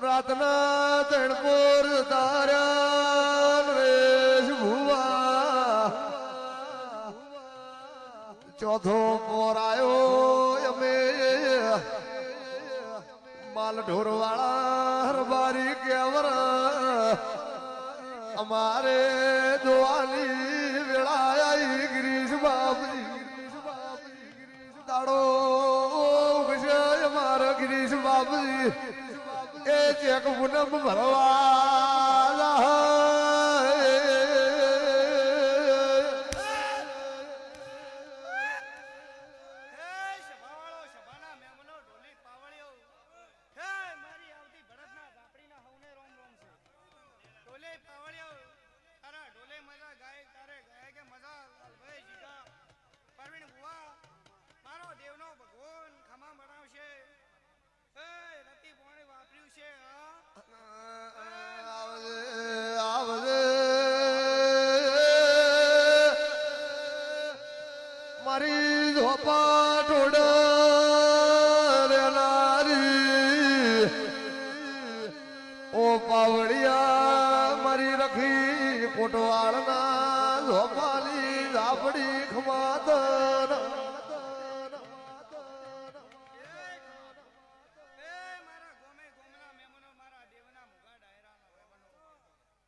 રાતના તણપોર તાર્યા નરેશ ભુવા. ચોથો પોર આયો અમે. માલ ઢોર વાળા હરબારી કેવર. અમારે દોવાની વેળા આઈ ગિરીશ બાપજી. દાડો ઉગશે અમારો ગિરીશ બાપજી. ચેક પૂનમ ભરવા. મહેમાનો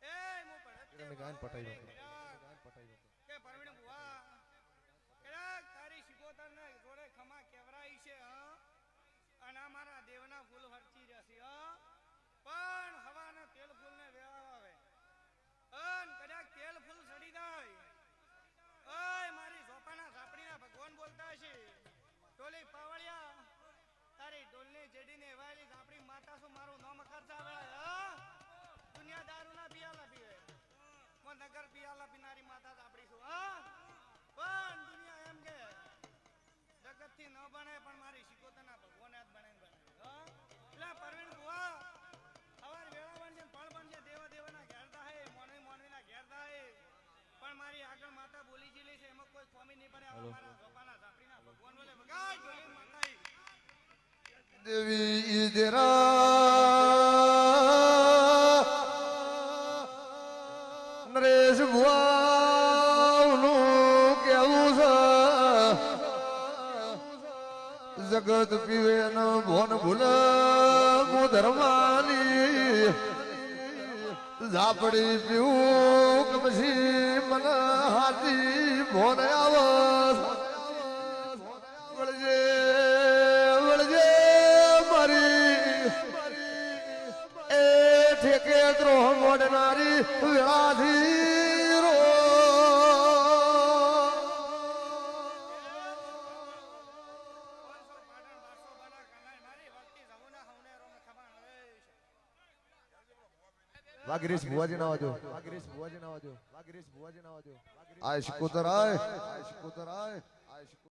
એ હું ભરત ગાયન પટાઈ કે પરવીણ બુવા કદાચ તારી શિકોતર ને જોડે ખમા કેવરાઈ છે હા અને આ મારા દેવના ફૂલ હરચી રહેશે હા પણ હવાના તેલ ફૂલ ને વેળા આવે અન કદાચ તેલ ફૂલ સડી જાય ઓય મારી ઝોપાના ઝાપડીના ભગવાન બોલતા છે ટોલી પાવળિયા તારી ડોલની જેડીને એવાયેલી ઝાપડી માતા શું મારું નામ કરતા વેળા હા દુનિયા દારૂના પિયાલા પીવે હું નગર પિયાલા બિનારી માતા આપણી છું હા? પણ દુનિયા એમ કે જગતથી ન બને પણ મારી શિકોતરના ભગવાને જ બને એટલે પરવીણ બુવા સવાર વેળા બનશે ફળ બનશે દેવા દેવાના ઘેર થાય મોનવી મોનવીના ઘેર થાય. પણ મારી આગળ માતા બોલી જીલી છે એમાં કોઈ સ્વામી નહીં પડે મારા ગોપાના ઝાપડીના ભગવાન બોલે ભગાય જોઈ દેવી ઈદરા જગત પીવે ન ભોન ભૂલ ધર્માની ઝાપડી પીવું પછી મને હાથી ભોન આવસ વાગીરીશ ભુવાજી ના વાજો વાગીરીશ ભુવાજી ના વાજો વાગીરીશ ભુવાજી ના વાજો આય શિકોતર આય. આય શિકોતર આય આય.